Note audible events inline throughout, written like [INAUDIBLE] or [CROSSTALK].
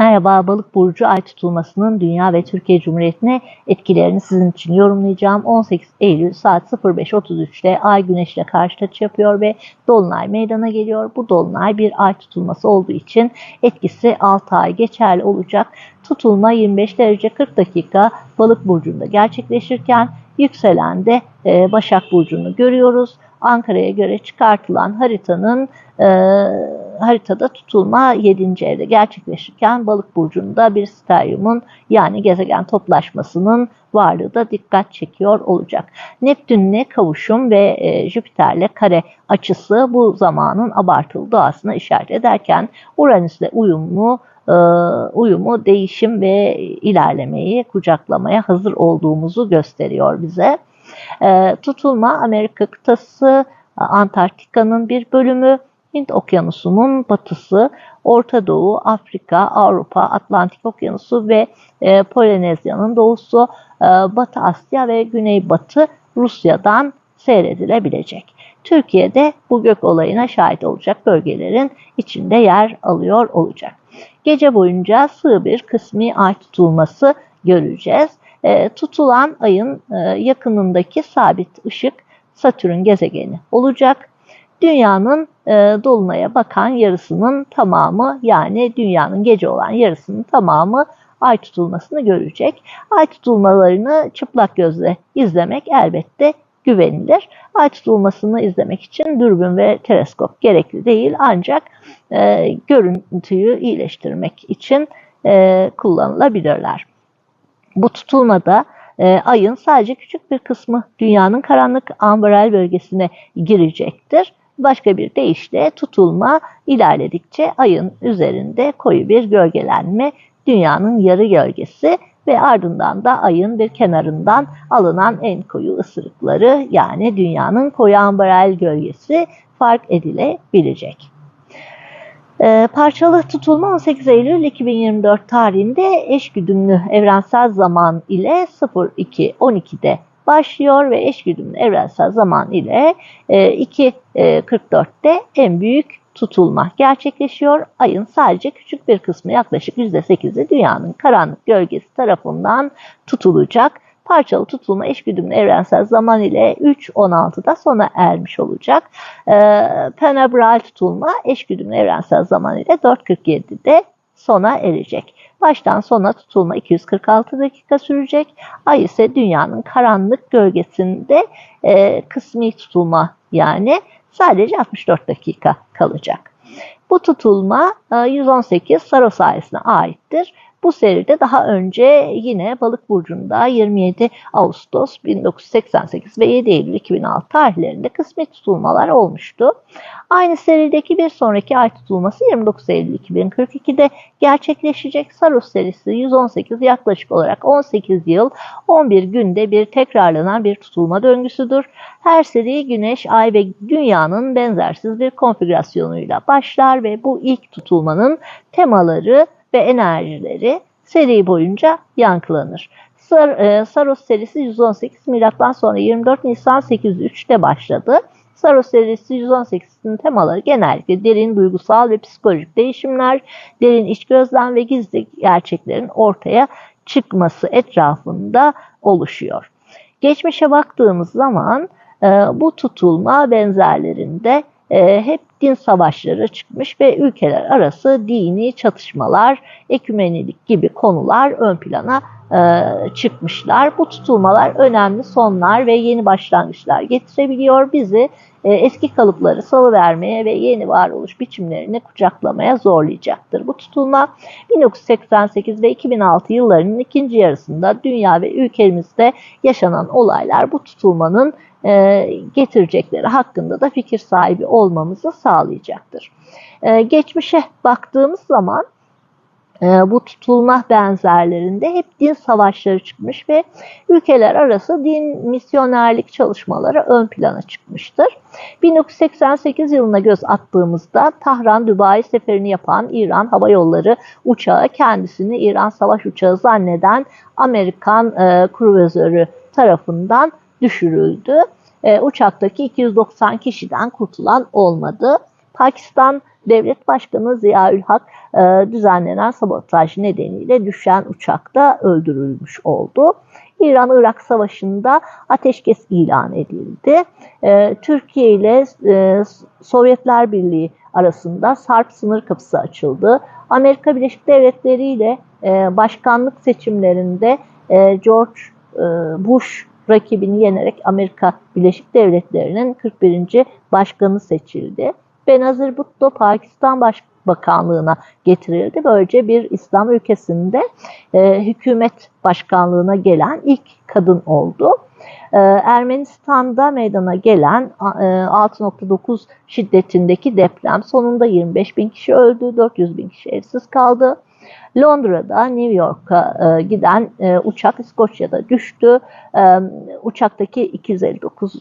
Merhaba Balık Burcu ay tutulmasının Dünya ve Türkiye Cumhuriyeti'ne etkilerini sizin için yorumlayacağım. 18 Eylül saat 05.33'te ay güneşle karşı açı yapıyor ve dolunay meydana geliyor. Bu dolunay bir ay tutulması olduğu için etkisi 6 ay geçerli olacak. Tutulma 25 derece 40 dakika Balık Burcu'nda gerçekleşirken yükselende e, Başak Burcu'nu görüyoruz. Ankara'ya göre çıkartılan haritanın e, haritada tutulma 7. evde gerçekleşirken balık burcunda bir steryumun yani gezegen toplaşmasının varlığı da dikkat çekiyor olacak. Neptünle kavuşum ve e, Jüpiter'le kare açısı bu zamanın abartılı doğasına işaret ederken Uranüs'le uyumlu e, uyumu, değişim ve ilerlemeyi kucaklamaya hazır olduğumuzu gösteriyor bize. E, tutulma Amerika kıtası, Antarktika'nın bir bölümü, Hint Okyanusu'nun batısı, Orta Doğu, Afrika, Avrupa, Atlantik Okyanusu ve e, Polinezya'nın doğusu, e, Batı Asya ve Güneybatı Rusya'dan seyredilebilecek. Türkiye'de bu gök olayına şahit olacak bölgelerin içinde yer alıyor olacak. Gece boyunca sığ bir kısmi ay tutulması göreceğiz. E, tutulan ayın e, yakınındaki sabit ışık Satürn gezegeni olacak. Dünyanın e, dolunaya bakan yarısının tamamı yani dünyanın gece olan yarısının tamamı ay tutulmasını görecek. Ay tutulmalarını çıplak gözle izlemek elbette güvenilir. Ay tutulmasını izlemek için dürbün ve teleskop gerekli değil ancak e, görüntüyü iyileştirmek için e, kullanılabilirler. Bu tutulmada e, ayın sadece küçük bir kısmı dünyanın karanlık ambarel bölgesine girecektir. Başka bir deyişle tutulma ilerledikçe ayın üzerinde koyu bir gölgelenme, dünyanın yarı gölgesi ve ardından da ayın bir kenarından alınan en koyu ısırıkları yani dünyanın koyu ambarel gölgesi fark edilebilecek. E, parçalı tutulma 18 Eylül 2024 tarihinde eşgüdümlü evrensel zaman ile 02.12'de başlıyor ve eşgüdümlü evrensel zaman ile 2.44'te e, en büyük tutulma gerçekleşiyor. Ayın sadece küçük bir kısmı yaklaşık %8'i dünyanın karanlık gölgesi tarafından tutulacak. Parçalı tutulma eşgüdümlü evrensel zaman ile 3.16'da sona ermiş olacak. E, penebral tutulma eşgüdümlü evrensel zaman ile 4.47'de sona erecek. Baştan sona tutulma 246 dakika sürecek. Ay ise dünyanın karanlık gölgesinde e, kısmi tutulma yani sadece 64 dakika kalacak. Bu tutulma 118 e, Saros ailesine aittir. Bu seride daha önce yine Balık burcunda 27 Ağustos 1988 ve 7 Eylül 2006 tarihlerinde kısmi tutulmalar olmuştu. Aynı serideki bir sonraki ay tutulması 29 Eylül 2042'de gerçekleşecek. Saros serisi 118 yaklaşık olarak 18 yıl 11 günde bir tekrarlanan bir tutulma döngüsüdür. Her seri Güneş, Ay ve Dünya'nın benzersiz bir konfigürasyonuyla başlar ve bu ilk tutulmanın temaları ve enerjileri seri boyunca yankılanır. Sar, e, Saros serisi 118 milattan sonra 24 Nisan 803'te başladı. Saros serisi 118'in temaları genellikle derin duygusal ve psikolojik değişimler, derin iç gözlem ve gizli gerçeklerin ortaya çıkması etrafında oluşuyor. Geçmişe baktığımız zaman e, bu tutulma benzerlerinde e, hep din savaşları çıkmış ve ülkeler arası dini çatışmalar, ekümenilik gibi konular ön plana e, çıkmışlar. Bu tutulmalar önemli sonlar ve yeni başlangıçlar getirebiliyor. Bizi e, eski kalıpları salıvermeye ve yeni varoluş biçimlerini kucaklamaya zorlayacaktır. Bu tutulma 1988 ve 2006 yıllarının ikinci yarısında dünya ve ülkemizde yaşanan olaylar bu tutulmanın e, getirecekleri hakkında da fikir sahibi olmamızı sağlayacaktır. E, geçmişe baktığımız zaman e, bu tutulma benzerlerinde hep din savaşları çıkmış ve ülkeler arası din misyonerlik çalışmaları ön plana çıkmıştır. 1988 yılına göz attığımızda Tahran-Dubai seferini yapan İran Hava Yolları uçağı kendisini İran savaş uçağı zanneden Amerikan e, kruvazörü tarafından düşürüldü. E, uçaktaki 290 kişiden kurtulan olmadı. Pakistan Devlet Başkanı Ziyaül Hak e, düzenlenen sabotaj nedeniyle düşen uçakta öldürülmüş oldu. İran-Irak Savaşı'nda ateşkes ilan edildi. E, Türkiye ile e, Sovyetler Birliği arasında Sarp sınır kapısı açıldı. Amerika Birleşik Devletleri ile e, başkanlık seçimlerinde e, George e, Bush rakibini yenerek Amerika Birleşik Devletleri'nin 41. başkanı seçildi. Benazir Bhutto Pakistan Başbakanlığına getirildi. Böylece bir İslam ülkesinde e, hükümet başkanlığına gelen ilk kadın oldu. E, Ermenistan'da meydana gelen e, 6.9 şiddetindeki deprem sonunda 25 bin kişi öldü, 400 bin kişi evsiz kaldı. Londra'da New York'a e, giden e, uçak İskoçya'da düştü. E, uçaktaki 259 e,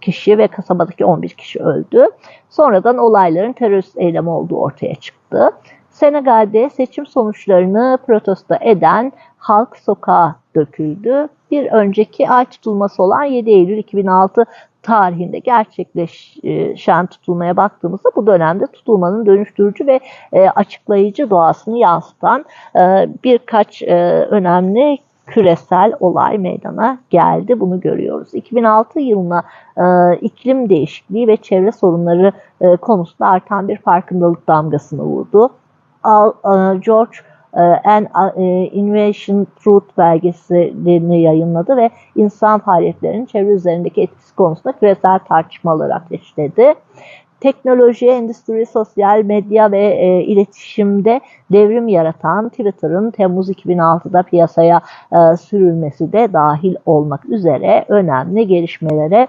kişi ve kasabadaki 11 kişi öldü. Sonradan olayların terörist eylemi olduğu ortaya çıktı. Senegal'de seçim sonuçlarını protesto eden halk sokağa döküldü. Bir önceki ay tutulması olan 7 Eylül 2006 tarihinde gerçekleşen tutulmaya baktığımızda bu dönemde tutulmanın dönüştürücü ve e, açıklayıcı doğasını yansıtan e, birkaç e, önemli küresel olay meydana geldi. Bunu görüyoruz. 2006 yılına iklim değişikliği ve çevre sorunları konusunda artan bir farkındalık damgasını vurdu. George An Innovation Truth belgeselini yayınladı ve insan faaliyetlerinin çevre üzerindeki etkisi konusunda küresel tartışmaları ateşledi. Teknoloji, endüstri, sosyal medya ve e, iletişimde devrim yaratan Twitter'ın Temmuz 2006'da piyasaya e, sürülmesi de dahil olmak üzere önemli gelişmelere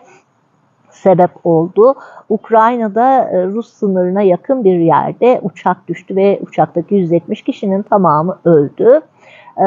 sebep oldu. Ukrayna'da e, Rus sınırına yakın bir yerde uçak düştü ve uçaktaki 170 kişinin tamamı öldü. Ee,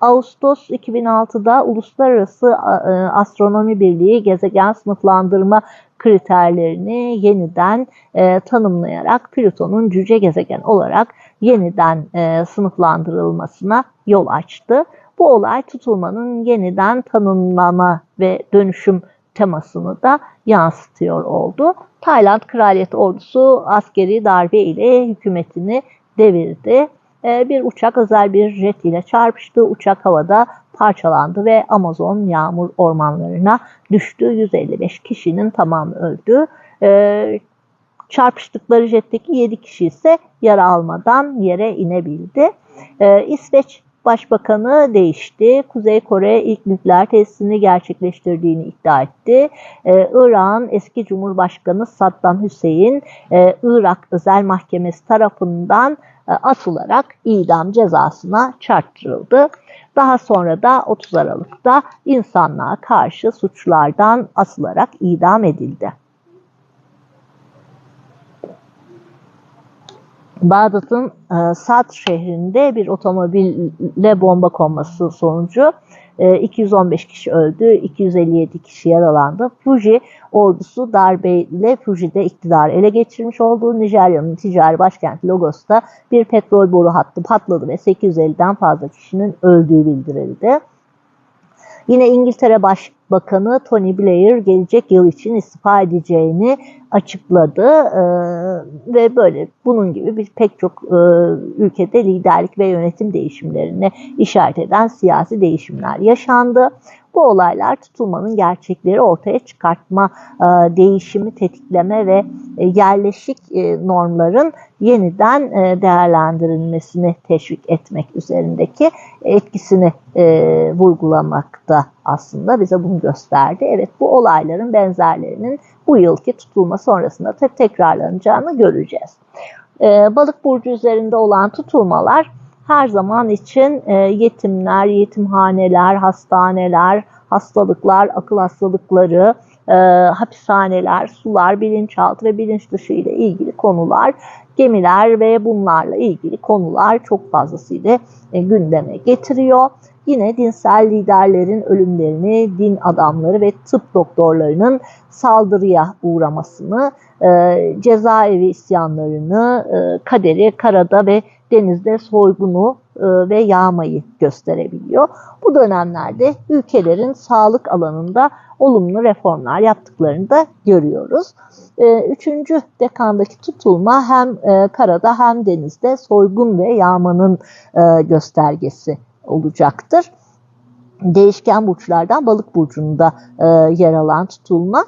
Ağustos 2006'da Uluslararası e, Astronomi Birliği gezegen sınıflandırma kriterlerini yeniden e, tanımlayarak Plüton'un cüce gezegen olarak yeniden e, sınıflandırılmasına yol açtı. Bu olay tutulmanın yeniden tanımlama ve dönüşüm temasını da yansıtıyor oldu. Tayland Kraliyet Ordusu askeri darbe ile hükümetini devirdi. Ee, bir uçak özel bir jet ile çarpıştı. Uçak havada parçalandı ve Amazon yağmur ormanlarına düştü. 155 kişinin tamamı öldü. Ee, çarpıştıkları jetteki 7 kişi ise yara almadan yere inebildi. Ee, İsveç Başbakanı değişti. Kuzey Kore ilk nükleer tesisini gerçekleştirdiğini iddia etti. Ee, İran eski Cumhurbaşkanı Saddam Hüseyin e, Irak Özel Mahkemesi tarafından e, atılarak idam cezasına çarptırıldı. Daha sonra da 30 Aralık'ta insanlığa karşı suçlardan asılarak idam edildi. Bağdat'ın e, Sad şehrinde bir otomobille bomba konması sonucu e, 215 kişi öldü, 257 kişi yaralandı. Fuji ordusu darbeyle Fuji'de iktidar ele geçirmiş olduğu Nijerya'nın ticari başkenti Lagos'ta bir petrol boru hattı patladı ve 850'den fazla kişinin öldüğü bildirildi. Yine İngiltere Başbakanı Tony Blair gelecek yıl için istifa edeceğini açıkladı ee, ve böyle bunun gibi bir pek çok e, ülkede liderlik ve yönetim değişimlerine işaret eden siyasi değişimler yaşandı. Bu olaylar tutulmanın gerçekleri ortaya çıkartma, e, değişimi tetikleme ve e, yerleşik e, normların yeniden e, değerlendirilmesini teşvik etmek üzerindeki etkisini e, vurgulamakta aslında bize bunu gösterdi. Evet bu olayların benzerlerinin bu yılki tutulma sonrasında tekrarlanacağını göreceğiz. E, balık burcu üzerinde olan tutulmalar her zaman için e, yetimler, yetimhaneler, hastaneler, hastalıklar, akıl hastalıkları, e, hapishaneler, sular, bilinçaltı ve bilinç dışı ile ilgili konular, gemiler ve bunlarla ilgili konular çok fazlasıyla e, gündeme getiriyor. Yine dinsel liderlerin ölümlerini, din adamları ve tıp doktorlarının saldırıya uğramasını, e, cezaevi isyanlarını, e, kaderi karada ve denizde soygunu e, ve yağmayı gösterebiliyor. Bu dönemlerde ülkelerin sağlık alanında olumlu reformlar yaptıklarını da görüyoruz. E, üçüncü dekandaki tutulma hem e, karada hem denizde soygun ve yağmanın göstergesi olacaktır. Değişken burçlardan balık burcunda yer alan tutulma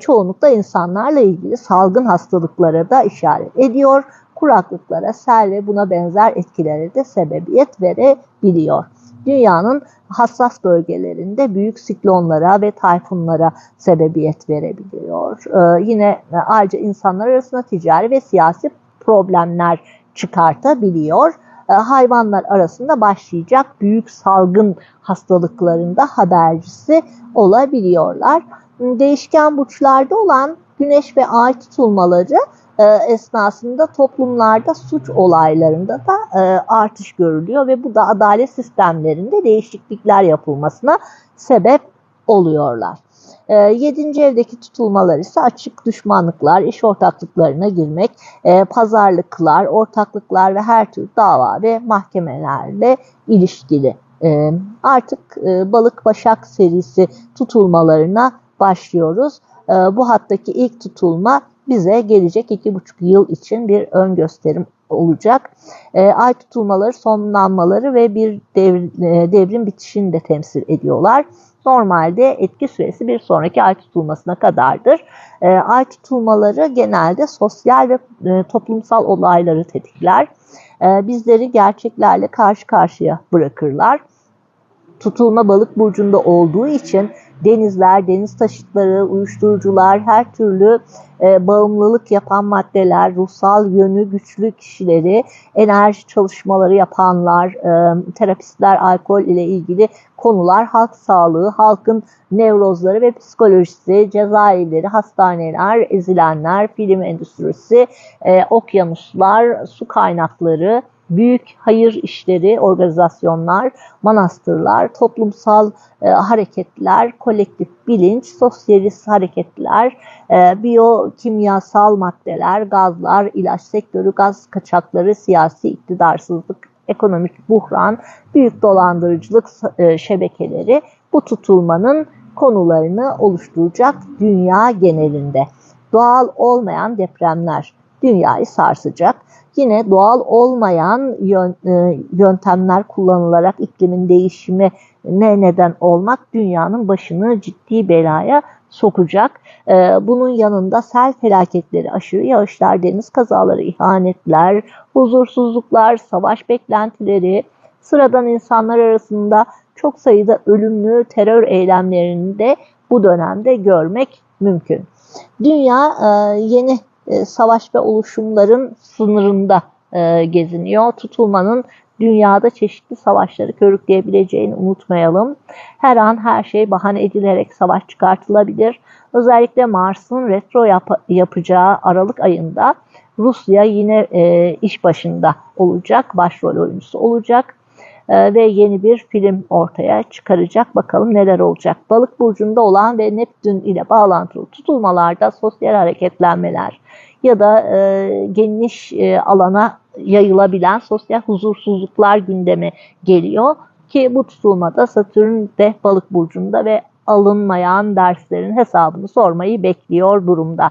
çoğunlukla insanlarla ilgili salgın hastalıklara da işaret ediyor kuraklıklara, sel ve buna benzer etkilere de sebebiyet verebiliyor. Dünyanın hassas bölgelerinde büyük siklonlara ve tayfunlara sebebiyet verebiliyor. Ee, yine e, ayrıca insanlar arasında ticari ve siyasi problemler çıkartabiliyor. Ee, hayvanlar arasında başlayacak büyük salgın hastalıklarında habercisi olabiliyorlar. Değişken burçlarda olan güneş ve ay tutulmaları e, esnasında toplumlarda suç olaylarında da e, artış görülüyor ve bu da adalet sistemlerinde değişiklikler yapılmasına sebep oluyorlar. E, yedinci evdeki tutulmalar ise açık düşmanlıklar, iş ortaklıklarına girmek, pazarlıklar, ortaklıklar ve her tür dava ve mahkemelerle ilişkili. Artık balık başak serisi tutulmalarına başlıyoruz. Bu hattaki ilk tutulma bize gelecek iki buçuk yıl için bir ön gösterim olacak. E, ay tutulmaları, sonlanmaları ve bir devr, e, devrim bitişini de temsil ediyorlar. Normalde etki süresi bir sonraki ay tutulmasına kadardır. E, ay tutulmaları genelde sosyal ve e, toplumsal olayları tetikler. E, bizleri gerçeklerle karşı karşıya bırakırlar. Tutulma balık burcunda olduğu için denizler, deniz taşıtları, uyuşturucular, her türlü e, bağımlılık yapan maddeler, ruhsal yönü güçlü kişileri, enerji çalışmaları yapanlar, e, terapistler, alkol ile ilgili konular, halk sağlığı, halkın nevrozları ve psikolojisi, cezaevleri, hastaneler, ezilenler, film endüstrisi, e, okyanuslar, su kaynakları, büyük hayır işleri, organizasyonlar, manastırlar, toplumsal e, hareketler, kolektif bilinç, sosyalist hareketler, e, biyokimyasal maddeler, gazlar, ilaç sektörü, gaz kaçakları, siyasi iktidarsızlık, ekonomik buhran, büyük dolandırıcılık e, şebekeleri bu tutulmanın konularını oluşturacak dünya genelinde. Doğal olmayan depremler dünyayı sarsacak yine doğal olmayan e, yöntemler kullanılarak iklimin değişimi ne neden olmak dünyanın başını ciddi belaya sokacak. E, bunun yanında sel felaketleri, aşırı yağışlar, deniz kazaları, ihanetler, huzursuzluklar, savaş beklentileri, sıradan insanlar arasında çok sayıda ölümlü terör eylemlerini de bu dönemde görmek mümkün. Dünya e, yeni e, savaş ve oluşumların sınırında e, geziniyor. Tutulmanın dünyada çeşitli savaşları körükleyebileceğini unutmayalım. Her an her şey bahane edilerek savaş çıkartılabilir. Özellikle Mars'ın retro yap yapacağı Aralık ayında Rusya yine e, iş başında olacak, başrol oyuncusu olacak. Ee, ve yeni bir film ortaya çıkaracak. Bakalım neler olacak. Balık burcunda olan ve Neptün ile bağlantılı tutulmalarda sosyal hareketlenmeler ya da e, geniş e, alana yayılabilen sosyal huzursuzluklar gündeme geliyor ki bu tutulmada Satürn de balık burcunda ve alınmayan derslerin hesabını sormayı bekliyor durumda.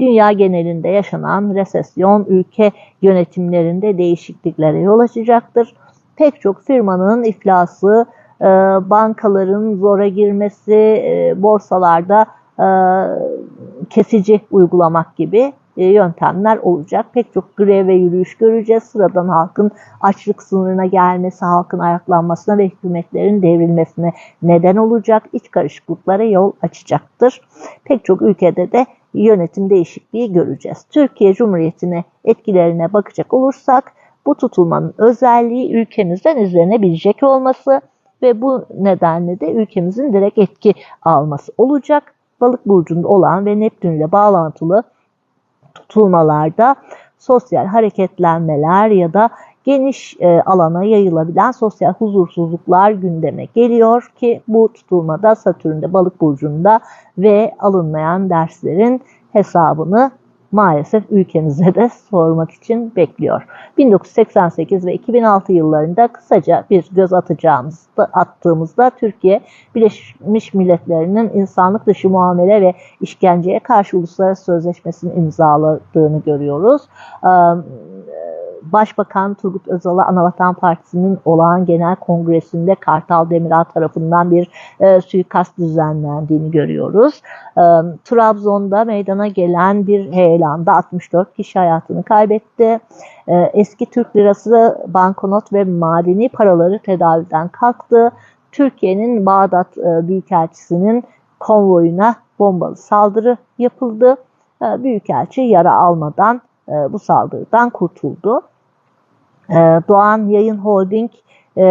Dünya genelinde yaşanan resesyon ülke yönetimlerinde değişikliklere yol açacaktır pek çok firmanın iflası, e, bankaların zora girmesi, e, borsalarda e, kesici uygulamak gibi yöntemler olacak. Pek çok grev ve yürüyüş göreceğiz. Sıradan halkın açlık sınırına gelmesi, halkın ayaklanmasına ve hükümetlerin devrilmesine neden olacak. İç karışıklıklara yol açacaktır. Pek çok ülkede de yönetim değişikliği göreceğiz. Türkiye Cumhuriyeti'ne etkilerine bakacak olursak bu tutulmanın özelliği ülkemizden izlenebilecek olması ve bu nedenle de ülkemizin direkt etki alması olacak. Balık burcunda olan ve Neptün ile bağlantılı tutulmalarda sosyal hareketlenmeler ya da geniş e, alana yayılabilen sosyal huzursuzluklar gündeme geliyor ki bu tutulmada Satürn'de balık burcunda ve alınmayan derslerin hesabını maalesef ülkemize de [LAUGHS] sormak için bekliyor. 1988 ve 2006 yıllarında kısaca bir göz atacağımızda attığımızda Türkiye Birleşmiş Milletler'in insanlık dışı muamele ve işkenceye karşı uluslararası sözleşmesini imzaladığını görüyoruz. Başbakan Turgut Özal'a Anavatan Partisi'nin olağan genel kongresinde Kartal Demirağ tarafından bir e, suikast düzenlendiğini görüyoruz. E, Trabzon'da meydana gelen bir heyelanda 64 kişi hayatını kaybetti. E, eski Türk lirası, banknot ve madeni paraları tedaviden kalktı. Türkiye'nin Bağdat e, Büyükelçisi'nin konvoyuna bombalı saldırı yapıldı. E, Büyükelçi yara almadan e, bu saldırıdan kurtuldu. E, Doğan Yayın Holding e,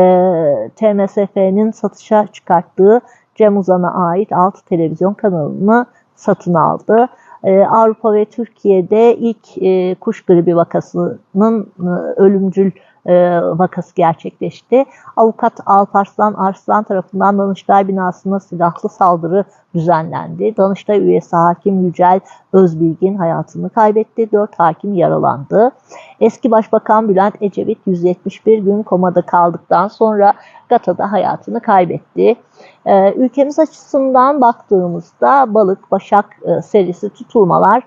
TMSF'nin satışa çıkarttığı Cem Uzan'a ait 6 televizyon kanalını satın aldı. Avrupa ve Türkiye'de ilk kuş gribi vakasının ölümcül e, vakası gerçekleşti. Avukat Alparslan Arslan tarafından Danıştay binasına silahlı saldırı düzenlendi. Danıştay üyesi hakim Yücel Özbilgin hayatını kaybetti. Dört hakim yaralandı. Eski Başbakan Bülent Ecevit 171 gün komada kaldıktan sonra Gata'da hayatını kaybetti. Ee, ülkemiz açısından baktığımızda balık, başak e, serisi tutulmalar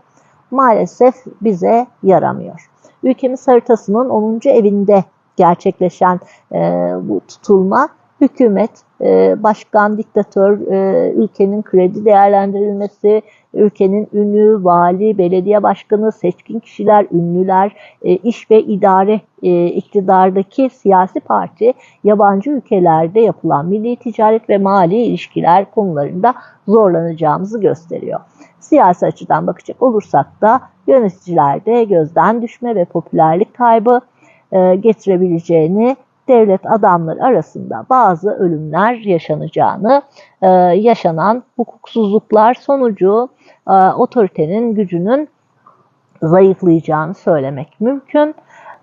maalesef bize yaramıyor ülkemiz haritasının 10. evinde gerçekleşen e, bu tutulma hükümet, e, başkan, diktatör, e, ülkenin kredi değerlendirilmesi, ülkenin ünlü, vali, belediye başkanı, seçkin kişiler, ünlüler, e, iş ve idare e, iktidardaki siyasi parti yabancı ülkelerde yapılan milli ticaret ve mali ilişkiler konularında zorlanacağımızı gösteriyor. Siyasi açıdan bakacak olursak da yöneticilerde gözden düşme ve popülerlik kaybı e, getirebileceğini devlet adamları arasında bazı ölümler yaşanacağını, e, yaşanan hukuksuzluklar sonucu e, otoritenin gücünün zayıflayacağını söylemek mümkün.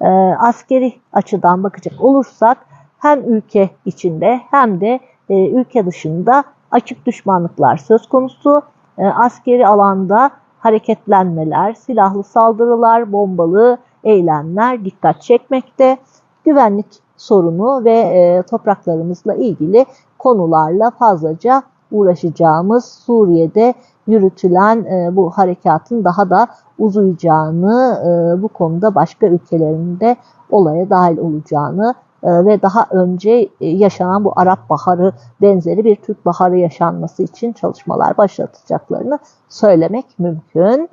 E, askeri açıdan bakacak olursak hem ülke içinde hem de ülke dışında açık düşmanlıklar söz konusu. Askeri alanda hareketlenmeler, silahlı saldırılar, bombalı eylemler dikkat çekmekte. Güvenlik sorunu ve e, topraklarımızla ilgili konularla fazlaca uğraşacağımız Suriye'de yürütülen e, bu harekatın daha da uzayacağını, e, bu konuda başka ülkelerinde olaya dahil olacağını e, ve daha önce e, yaşanan bu Arap Baharı benzeri bir Türk Baharı yaşanması için çalışmalar başlatacaklarını söylemek mümkün.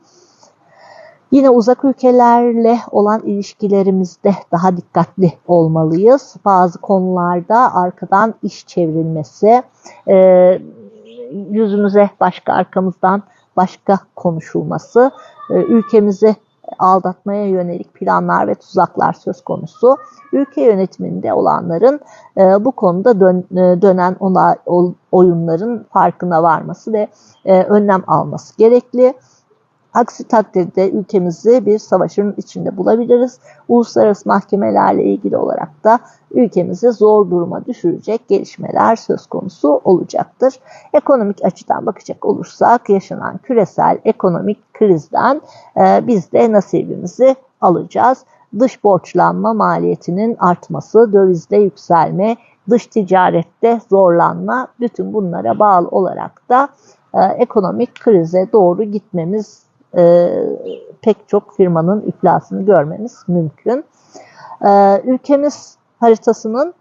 Yine uzak ülkelerle olan ilişkilerimizde daha dikkatli olmalıyız. Bazı konularda arkadan iş çevrilmesi, e, yüzümüze başka arkamızdan başka konuşulması, ülkemizi aldatmaya yönelik planlar ve tuzaklar söz konusu. Ülke yönetiminde olanların e, bu konuda dön, e, dönen ona, oyunların farkına varması ve e, önlem alması gerekli. Aksi takdirde ülkemizi bir savaşın içinde bulabiliriz. Uluslararası mahkemelerle ilgili olarak da ülkemizi zor duruma düşürecek gelişmeler söz konusu olacaktır. Ekonomik açıdan bakacak olursak yaşanan küresel ekonomik krizden e, biz de nasibimizi alacağız. Dış borçlanma maliyetinin artması, dövizde yükselme, dış ticarette zorlanma bütün bunlara bağlı olarak da e, ekonomik krize doğru gitmemiz e, pek çok firmanın iflasını görmemiz mümkün. E, ülkemiz haritasının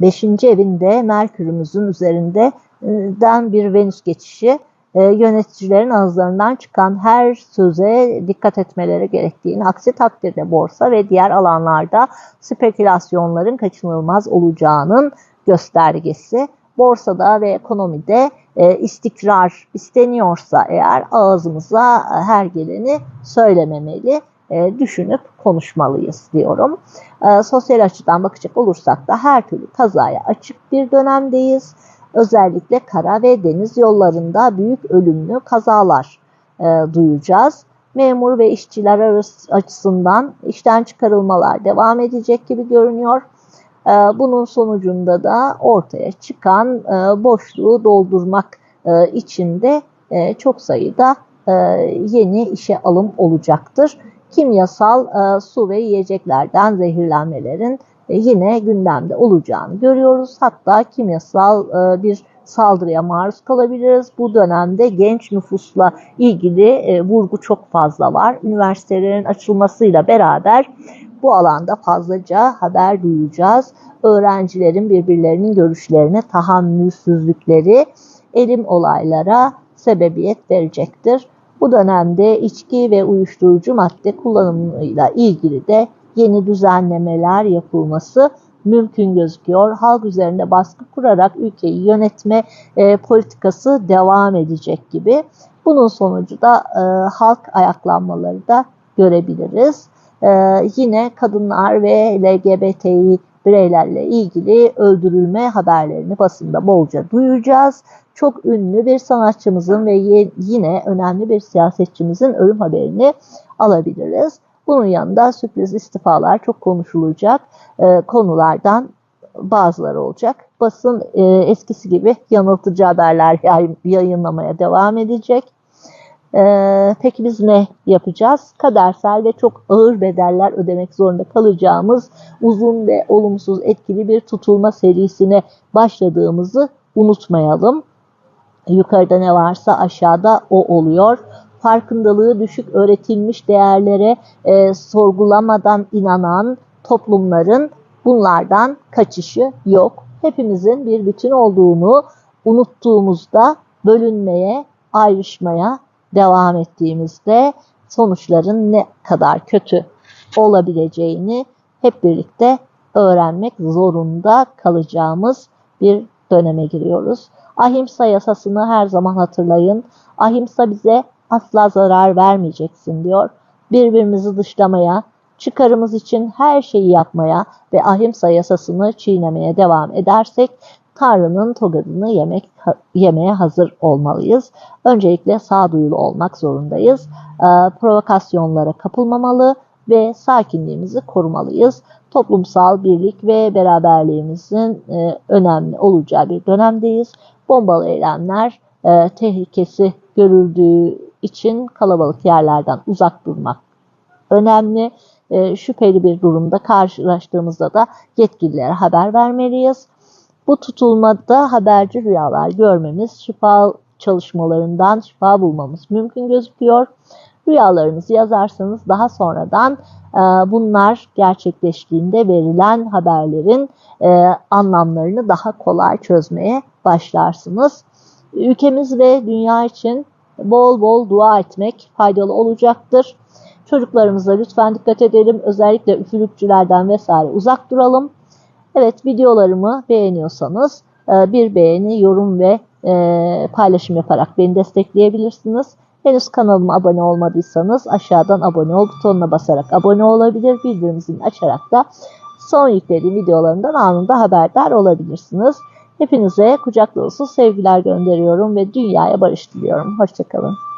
5. evinde Merkür'ümüzün üzerinden bir Venüs geçişi e, yöneticilerin ağızlarından çıkan her söze dikkat etmeleri gerektiğini, aksi takdirde borsa ve diğer alanlarda spekülasyonların kaçınılmaz olacağının göstergesi. Borsada ve ekonomide e, istikrar isteniyorsa eğer ağzımıza her geleni söylememeli, e, düşünüp konuşmalıyız diyorum. E, sosyal açıdan bakacak olursak da her türlü kazaya açık bir dönemdeyiz. Özellikle kara ve deniz yollarında büyük ölümlü kazalar duyacağız. Memur ve işçiler açısından işten çıkarılmalar devam edecek gibi görünüyor. Ee, bunun sonucunda da ortaya çıkan e, boşluğu doldurmak e, için de e, çok sayıda yeni işe alım olacaktır. Kimyasal su ve yiyeceklerden zehirlenmelerin yine gündemde olacağını görüyoruz. Hatta kimyasal bir saldırıya maruz kalabiliriz. Bu dönemde genç nüfusla ilgili vurgu çok fazla var. Üniversitelerin açılmasıyla beraber bu alanda fazlaca haber duyacağız. Öğrencilerin birbirlerinin görüşlerine tahammülsüzlükleri elim olaylara sebebiyet verecektir. Bu dönemde içki ve uyuşturucu madde kullanımıyla ilgili de yeni düzenlemeler yapılması mümkün gözüküyor. Halk üzerinde baskı kurarak ülkeyi yönetme e, politikası devam edecek gibi. Bunun sonucu da e, halk ayaklanmaları da görebiliriz. E, yine kadınlar ve LGBTİ bireylerle ilgili öldürülme haberlerini basında bolca duyacağız. Çok ünlü bir sanatçımızın ve yine önemli bir siyasetçimizin ölüm haberini alabiliriz. Bunun yanında sürpriz istifalar çok konuşulacak e, konulardan bazıları olacak. Basın e, eskisi gibi yanıltıcı haberler yayınlamaya devam edecek. E, peki biz ne yapacağız? Kadersel ve çok ağır bedeller ödemek zorunda kalacağımız uzun ve olumsuz etkili bir tutulma serisine başladığımızı unutmayalım. Yukarıda ne varsa aşağıda o oluyor farkındalığı düşük öğretilmiş değerlere e, sorgulamadan inanan toplumların bunlardan kaçışı yok. Hepimizin bir bütün olduğunu unuttuğumuzda bölünmeye, ayrışmaya devam ettiğimizde sonuçların ne kadar kötü olabileceğini hep birlikte öğrenmek zorunda kalacağımız bir döneme giriyoruz. Ahimsa yasasını her zaman hatırlayın. Ahimsa bize asla zarar vermeyeceksin diyor. Birbirimizi dışlamaya, çıkarımız için her şeyi yapmaya ve ahimsa yasasını çiğnemeye devam edersek Tanrı'nın togadını yemek, yemeye hazır olmalıyız. Öncelikle sağduyulu olmak zorundayız. E, provokasyonlara kapılmamalı ve sakinliğimizi korumalıyız. Toplumsal birlik ve beraberliğimizin e, önemli olacağı bir dönemdeyiz. Bombalı eylemler e, tehlikesi görüldüğü için kalabalık yerlerden uzak durmak önemli. E, şüpheli bir durumda karşılaştığımızda da yetkililere haber vermeliyiz. Bu tutulmada haberci rüyalar görmemiz, şifa çalışmalarından şifa bulmamız mümkün gözüküyor. Rüyalarınızı yazarsanız daha sonradan e, bunlar gerçekleştiğinde verilen haberlerin e, anlamlarını daha kolay çözmeye başlarsınız. Ülkemiz ve dünya için bol bol dua etmek faydalı olacaktır. Çocuklarımıza lütfen dikkat edelim. Özellikle üfürükçülerden vesaire uzak duralım. Evet videolarımı beğeniyorsanız e, bir beğeni, yorum ve e, paylaşım yaparak beni destekleyebilirsiniz. Henüz kanalıma abone olmadıysanız aşağıdan abone ol butonuna basarak abone olabilir. Bildirim açarak da son yüklediğim videolarımdan anında haberdar olabilirsiniz. Hepinize kucak dolusu sevgiler gönderiyorum ve dünyaya barış diliyorum. Hoşçakalın.